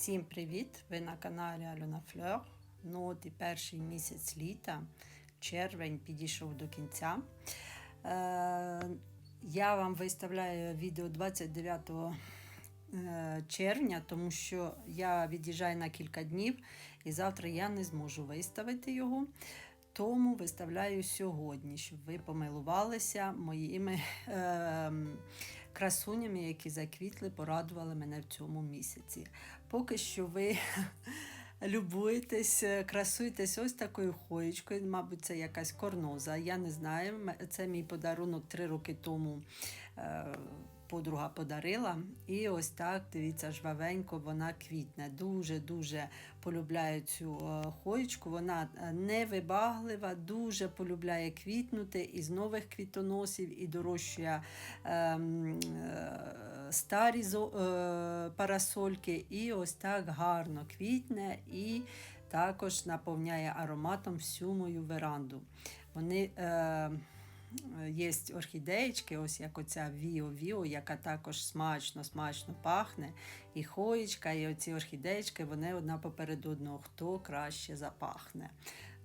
Всім привіт! Ви на каналі Альона Флер. Ну от і перший місяць літа, червень підійшов до кінця. Е, я вам виставляю відео 29 е, червня, тому що я від'їжджаю на кілька днів і завтра я не зможу виставити його. Тому виставляю сьогодні, щоб ви помилувалися моїми е, красунями, які заквітли, порадували мене в цьому місяці. Поки що ви Любуйтесь, красуєтесь ось такою хоєчкою. Мабуть, це якась корноза. Я не знаю. Це мій подарунок три роки тому. Е, Подруга подарила, і ось так, дивіться, жвавенько вона квітне. Дуже-дуже полюбляю цю е, хоєчку. Вона е, невибаглива, дуже полюбляє квітнути із нових квітоносів і дорощує ем, е, старі зо- е, парасольки. І ось так гарно квітне і також наповняє ароматом всю мою веранду. Вони е, Є орхідеєчки, ось як оця Віо Віо, яка також смачно, смачно пахне. І хоєчка, і оці орхідеєчки, вони одна поперед одного, хто краще запахне.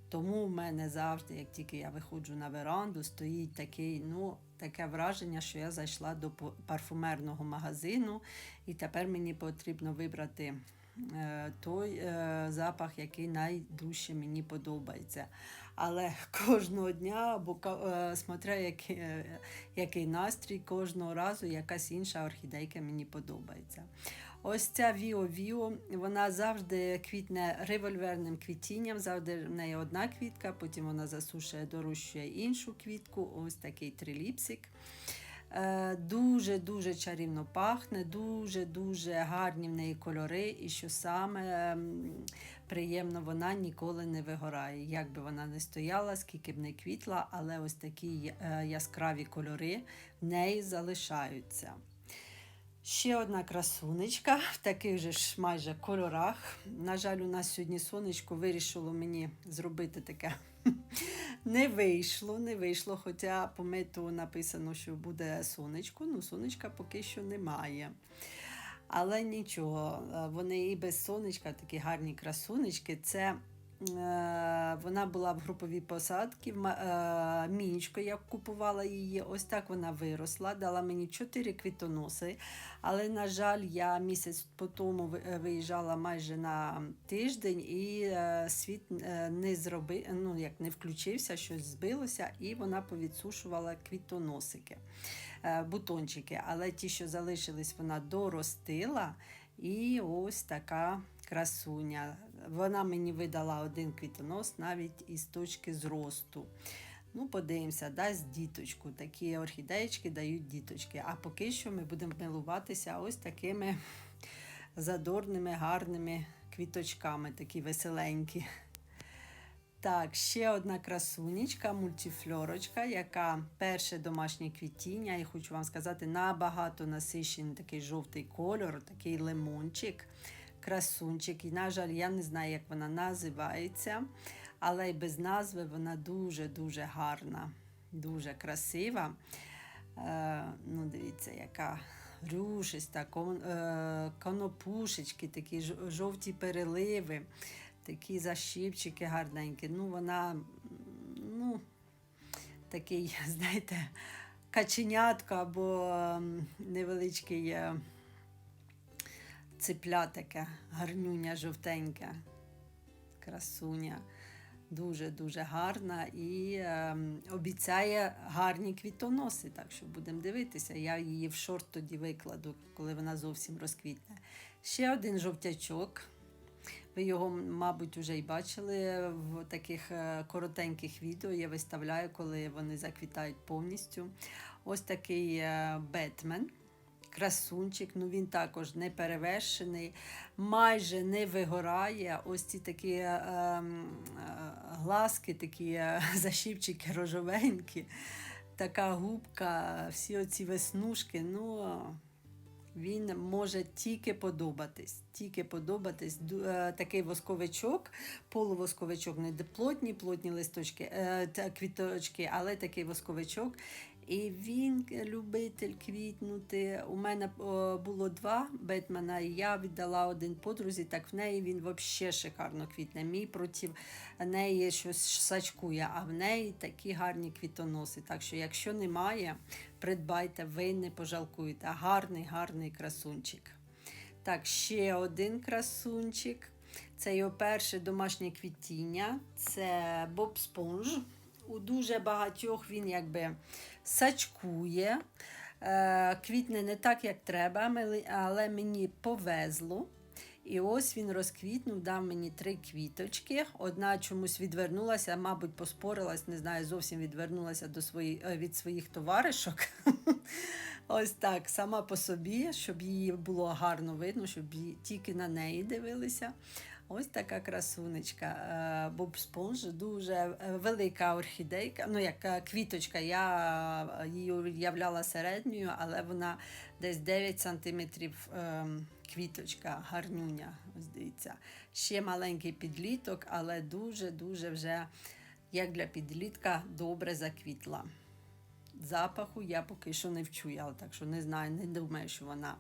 Тому в мене завжди, як тільки я виходжу на веранду, стоїть такий, ну, таке враження, що я зайшла до парфумерного магазину, і тепер мені потрібно вибрати той е, запах, який найдужче мені подобається. Але кожного дня, бо е, смотря який, е, який настрій, кожного разу якась інша орхідейка мені подобається. Ось ця Віо Віо, вона завжди квітне револьверним квітінням, завжди в неї одна квітка, потім вона засушує, дорощує іншу квітку, ось такий триліпсик. Дуже-дуже чарівно пахне, дуже-дуже гарні в неї кольори, і що саме приємно, вона ніколи не вигорає. Як би вона не стояла, скільки б не квітла, але ось такі е, яскраві кольори в неї залишаються. Ще одна красунечка в таких же ж майже кольорах. На жаль, у нас сьогодні сонечко вирішило мені зробити таке. Не вийшло, не вийшло, хоча по мету написано, що буде сонечко, ну сонечка поки що немає. Але нічого, е, вони і без сонечка, такі гарні красунечки. Це вона була в груповій посадці, е, Мінічко, я купувала її. Ось так вона виросла, дала мені чотири квітоноси. Але, на жаль, я місяць по тому е, виїжджала майже на тиждень, і е, світ е, не зробив, ну як не включився, щось збилося, і вона повідсушувала квітоносики, е, бутончики. Але ті, що залишились, вона доростила. І ось така красуня. Вона мені видала один квітонос навіть із точки зросту. Ну, подивимося, дасть діточку. Такі орхідеєчки дають діточки. А поки що ми будемо милуватися ось такими задорними, гарними квіточками, такі веселенькі. Так, ще одна красунечка, мультифлорочка, яка перше домашнє квітіння. І хочу вам сказати, набагато насичений такий жовтий кольор, такий лимончик, красунчик. І, на жаль, я не знаю, як вона називається, але й без назви вона дуже-дуже гарна, дуже красива. Е, ну, дивіться, яка рюшиста, кон, е, конопушечки, такі жовті переливи, такі защіпчики гарненькі. Ну, вона, ну, такий, знаєте, каченятко або ем, невеличкий ципля таке, гарнюня жовтенька, красуня. Дуже-дуже гарна і е, обіцяє гарні квітоноси, так що будемо дивитися. Я її в шорт тоді викладу, коли вона зовсім розквітне. Ще один жовтячок. Ви його, мабуть, вже й бачили в таких е, коротеньких відео. Я виставляю, коли вони заквітають повністю. Ось такий е, Бетмен. Красунчик, ну він також не перевершений, майже не вигорає. Ось ці такі е, ем, е, глазки, такі е, защіпчики рожовенькі, така губка, всі оці веснушки. Ну, він може тільки подобатись. Тільки подобатись. Е, Такий восковичок, полувосковичок, не плотні, плотні листочки, е, квіточки, але такий восковичок. І він любитель квітнути. У мене було два Бетмена, і я віддала один подрузі, так в неї він взагалі шикарно квітне. Мій проти неї щось сачкує, а в неї такі гарні квітоноси. Так що, якщо немає, придбайте, ви не пожалкуєте. Гарний, гарний красунчик. Так, ще один красунчик. Це його перше домашнє квітіння. Це Боб Спонж. У дуже багатьох він якби сачкує. Е, Квітне не так, як треба, але мені повезло. І ось він розквітнув, дав мені три квіточки. Одна чомусь відвернулася, мабуть, поспорилась, не знаю, зовсім відвернулася до свої, е, від своїх товаришок. Ось так, сама по собі, щоб її було гарно видно, щоб її тільки на неї дивилися. Ось така красунечка. Е, Боб Спонж, дуже е, велика орхідейка. Ну, як е, квіточка, я її уявляла середньою, але вона десь 9 сантиметрів ем, квіточка, гарнюня. Ось. Ще маленький підліток, але дуже-дуже вже, як для підлітка, добре заквітла. Запаху я поки що не вчуяла, так що не знаю, не думаю, що вона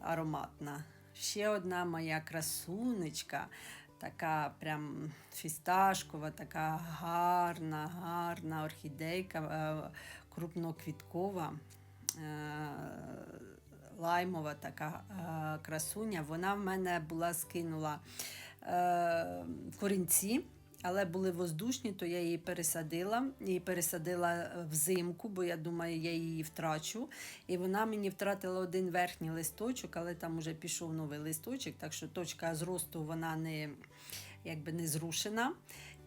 ароматна. Ще одна моя красунечка, така прям фісташкова, така гарна, гарна орхідейка, е, крупноквіткова, е, лаймова така е, красуня. Вона в мене була скинула корінці. Але були воздушні, то я її пересадила. І пересадила взимку, бо я думаю, я її втрачу. І вона мені втратила один верхній листочок, але там уже пішов новий листочок, так що точка зросту вона не, якби не зрушена.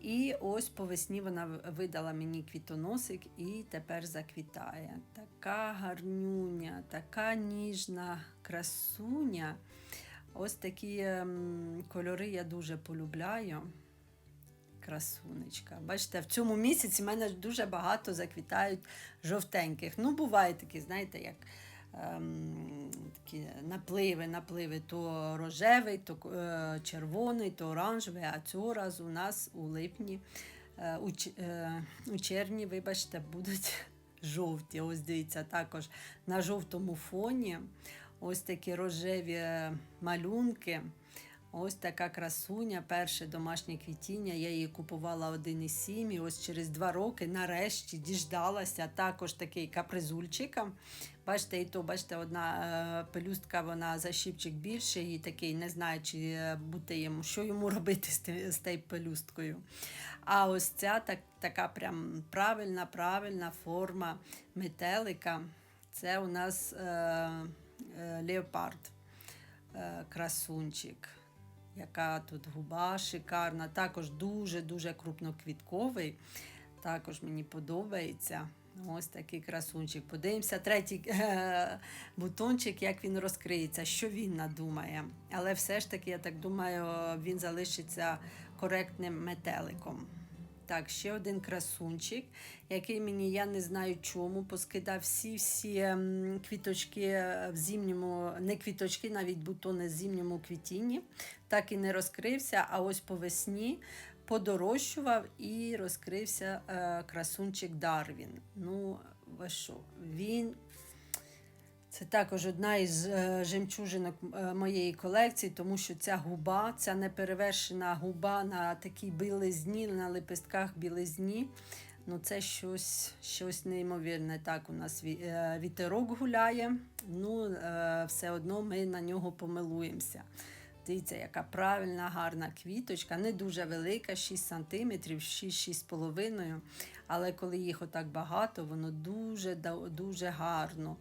І ось по весні вона видала мені квітоносик і тепер заквітає. Така гарнюня, така ніжна красуня. Ось такі ем, кольори я дуже полюбляю. Красунечка. Бачите, в цьому місяці в мене дуже багато заквітають жовтеньких. Ну, буває такі, знаєте, як ем, такі напливи, напливи, то рожевий, то е, червоний, то оранжевий. А цього разу у нас у липні, е, у, е, у червні, вибачте, будуть жовті. Ось дивіться, також на жовтому фоні. Ось такі рожеві малюнки. Ось така красуня, перше домашнє квітіння. Я її купувала 1,7 і ось через два роки нарешті діждалася також такий капризульчик. Бачите, і то, бачите, одна е, пелюстка, вона за щіпчик більше, і такий не знає, чи е, бути йому, що йому робити з, ти- з тією пелюсткою. А ось ця так, така прям правильна, правильна форма метелика. Це у нас е, е, леопард е, красунчик. Яка тут губа шикарна, також дуже-дуже крупноквітковий. Також мені подобається. Ось такий красунчик. Подивимося, третій е, бутончик, як він розкриється, що він надумає. Але все ж таки, я так думаю, він залишиться коректним метеликом. Так, ще один красунчик, який мені я не знаю чому, поскидав всі всі ем, квіточки в зимньому, не квіточки, навіть бутони в зимньому квітінні. Так і не розкрився. А ось по весні подорожчував і розкрився е, красунчик Дарвін. Ну, ви що, він це також одна із е, жемчужинок е, моєї колекції, тому що ця губа, ця неперевершена губа на такій білизні, на лепестках білизні. Ну, це щось, щось неймовірне. Так, у нас е, вітерок гуляє, ну, все одно ми на нього помилуємося. Дивіться, яка правильна, гарна квіточка, не дуже велика, 6 см, 6-6,5 Але коли їх отак багато, воно дуже, дуже гарно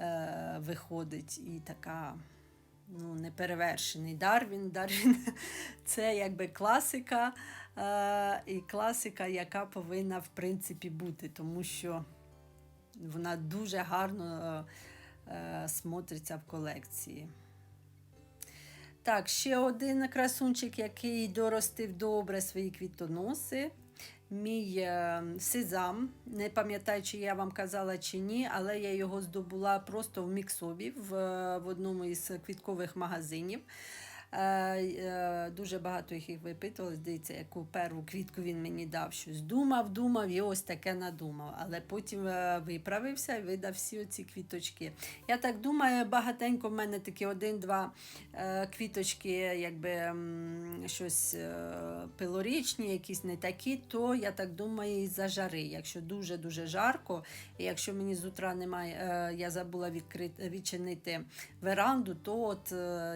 е, виходить і така ну, неперевершений Дарвін. Дарвін це якби класика, е, і класика, яка повинна в принципі бути, тому що вона дуже гарно е, е, смотриться в колекції. Так, ще один красунчик, який доростив добре свої квітоноси. Мій е, сезам, не пам'ятаю, чи я вам казала чи ні, але я його здобула просто в міксобі в, в одному із квіткових магазинів. Е, е, дуже багато їх випитували. Дивіться, яку перву квітку він мені дав щось. Думав, думав і ось таке надумав. Але потім е, виправився і видав всі оці квіточки. Я так думаю, багатенько в мене такі один-два квіточки, якби щось пилорічні, якісь не такі, то я так думаю, із-за жари. Якщо дуже-дуже жарко, і якщо мені з утра немає, я забула відкрити, відчинити веранду, то от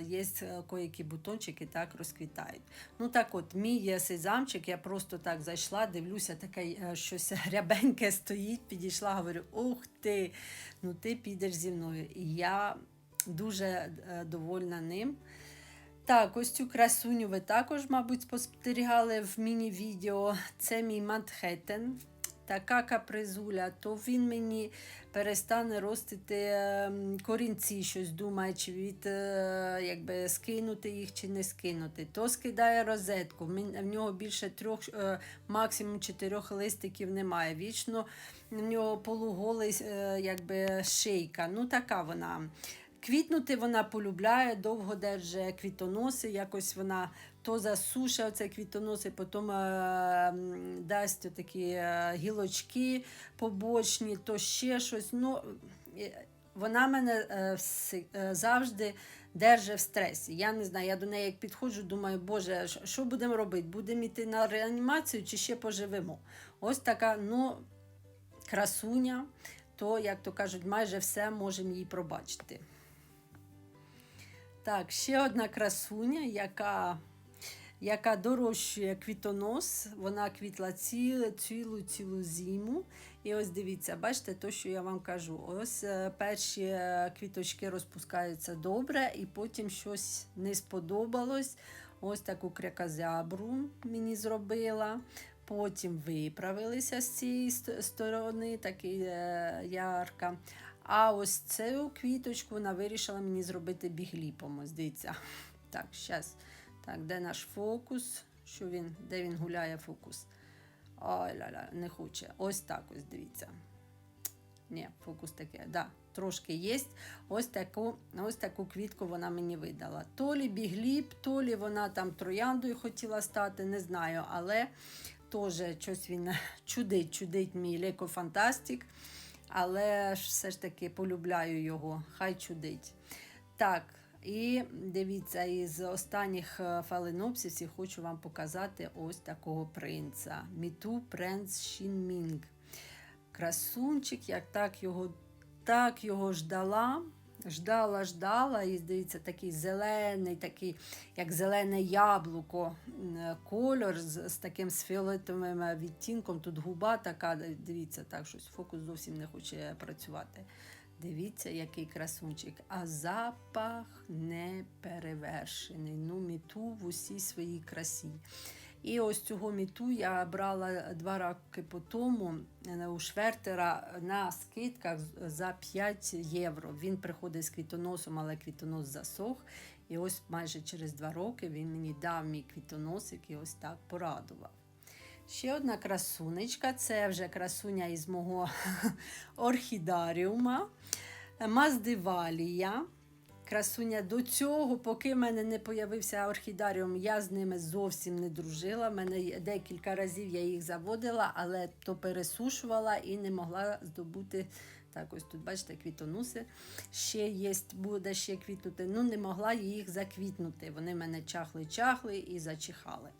є бутончики так розквітають. Ну так от, мій сезамчик, я просто так зайшла, дивлюся, таке е, щось рябеньке стоїть, підійшла, говорю, ух ти, ну ти підеш зі мною. І я дуже е, довольна ним. Так, ось цю красуню ви також, мабуть, спостерігали в міні-відео. Це мій Манхеттен. Така капризуля, то він мені перестане ростити ем, корінці, щось думає, чи від е, якби скинути їх, чи не скинути. То скидає розетку. В нього більше трьох, е, максимум чотирьох листиків немає. Вічно в нього полуголий е, якби шийка. Ну, така вона. Квітнути вона полюбляє, довго держи квітоноси, якось вона то засуше оце квітоноси, потім е, дасть такі е, гілочки побочні, то ще щось. Ну, вона мене е, завжди держить в стресі. Я не знаю, я до неї як підходжу, думаю, Боже, що будемо робити? Будемо йти на реанімацію чи ще поживемо? Ось така, ну, красуня, то, як то кажуть, майже все можемо їй пробачити. Так, ще одна красуня, яка, яка дорощує квітонос. Вона квітла цілу, цілу, цілу зиму. І ось дивіться, бачите, то, що я вам кажу. Ось е, перші е, квіточки розпускаються добре, і потім щось не сподобалось. Ось таку крякозябру мені зробила. Потім виправилися з цієї сторони, такі е, ярка. А ось цю квіточку вона вирішила мені зробити бігліпом. Дивіться. Так, зараз. Так, де наш фокус? Що він, де він гуляє фокус? Ой, ля-ля, не хоче. Ось так ось дивіться. Ні, фокус таке. Да, трошки є. Ось таку, ось таку квітку вона мені видала. То лі бігліп, то лі вона там трояндою хотіла стати, не знаю, але теж щось він чудить, чудить мій лекофантастик. Але все ж таки полюбляю його, хай чудить. Так, і дивіться, із останніх е, фаленопсисів хочу вам показати ось такого принца. Міту принц Шінмінг. Красунчик, як так його, так його ждала. Ждала, ждала, і дивіться, такий зелений, такий, як зелене яблуко, е, кольор з, з таким з фіолетовим е, відтінком. Тут губа така, дивіться, так, щось фокус зовсім не хоче працювати. Дивіться, який красунчик. А запах не перевершений. Ну, міту в усій своїй красі. І ось цього міту я брала два роки по тому е, у Швертера на скидках за 5 євро. Він приходить з квітоносом, але квітонос засох. І ось майже через два роки він мені дав мій квітоносик і ось так порадував. Ще одна красунечка, це вже красуня із мого орхідаріума. Маздивалія. Красуня до цього, поки в мене не появився орхідаріум, я з ними зовсім не дружила. Мене декілька разів я їх заводила, але то пересушувала і не могла здобути. Так, ось тут, бачите, квітонуси. Ще є, буде ще квітнути. Ну, не могла їх заквітнути. Вони мене чахли-чахли і зачихали.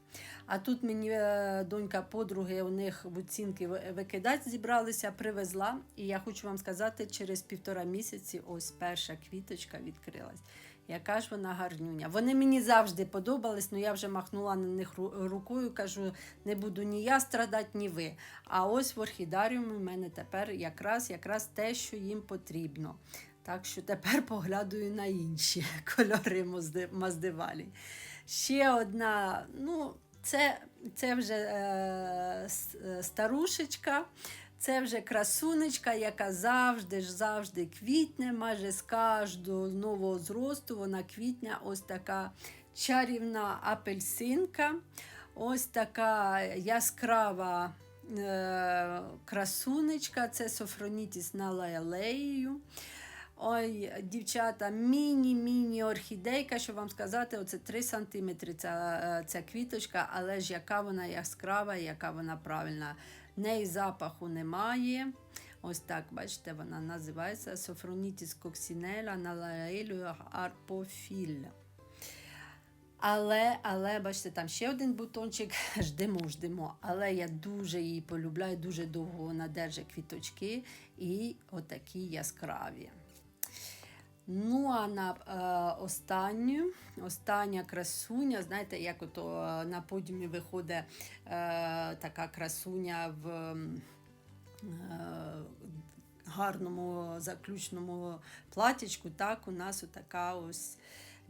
А тут мені е, донька подруги, у них буцінки ви- викидати зібралися, привезла. І я хочу вам сказати, через півтора місяці ось перша квіточка відкрилась. Яка ж вона гарнюня. Вони мені завжди подобались, але я вже махнула на них рукою, кажу, не буду ні я страдати, ні ви. А ось в орхідаріумі в мене тепер якраз, якраз те, що їм потрібно. Так що тепер поглядаю на інші кольори Маздивалі. Ще одна, ну, це, це вже е, старушечка, це вже красунечка, яка завжди ж завжди квітне, майже з кожного нового зросту вона квітне. Ось така чарівна апельсинка, ось така яскрава е, красунечка, це Софронітіс на налаелеєю. Ой, дівчата, міні-міні орхідейка, що вам сказати, оце 3 см ця, е, ця квіточка, але ж яка вона яскрава, яка вона правильна. В неї запаху немає. Ось так, бачите, вона називається Софроніtis coccinella nalaelio arpofil. Але, але, бачите, там ще один бутончик, ждемо, ждемо. Але я дуже її полюбляю, дуже довго вона держить квіточки і отакі яскраві. Ну, а на е, останню, остання красуня, знаєте, як от е, на подіумі виходить е, така красуня в е, гарному заключному платічку, так, у нас отака ось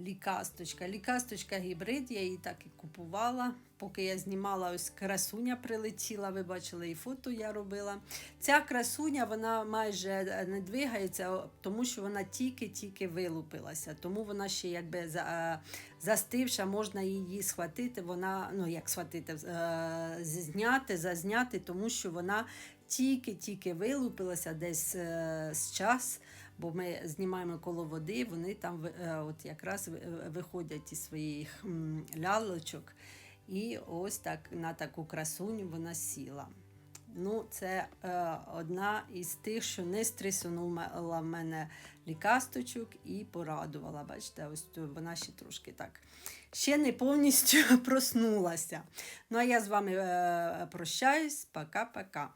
лікасточка. Лікасточка гібрид, я її так і купувала. Поки я знімала, ось красуня прилетіла, ви бачили, і фото я робила. Ця красуня вона майже не двигається, тому що вона тільки-тільки вилупилася. Тому вона ще якби за- застивша, можна її схватити. Вона, ну як схватити, е, зняти, зазняти, тому що вона тільки-тільки вилупилася десь е, з час. Бо ми знімаємо коло води, вони там е, от якраз е, виходять із своїх лялочок. І ось так на таку красуню вона сіла. Ну, це е, одна із тих, що не стресунула в мене лікасточок і порадувала. Бачите, ось вона ще трошки так. Ще не повністю проснулася. Ну а я з вами е, прощаюсь. Пока-пока.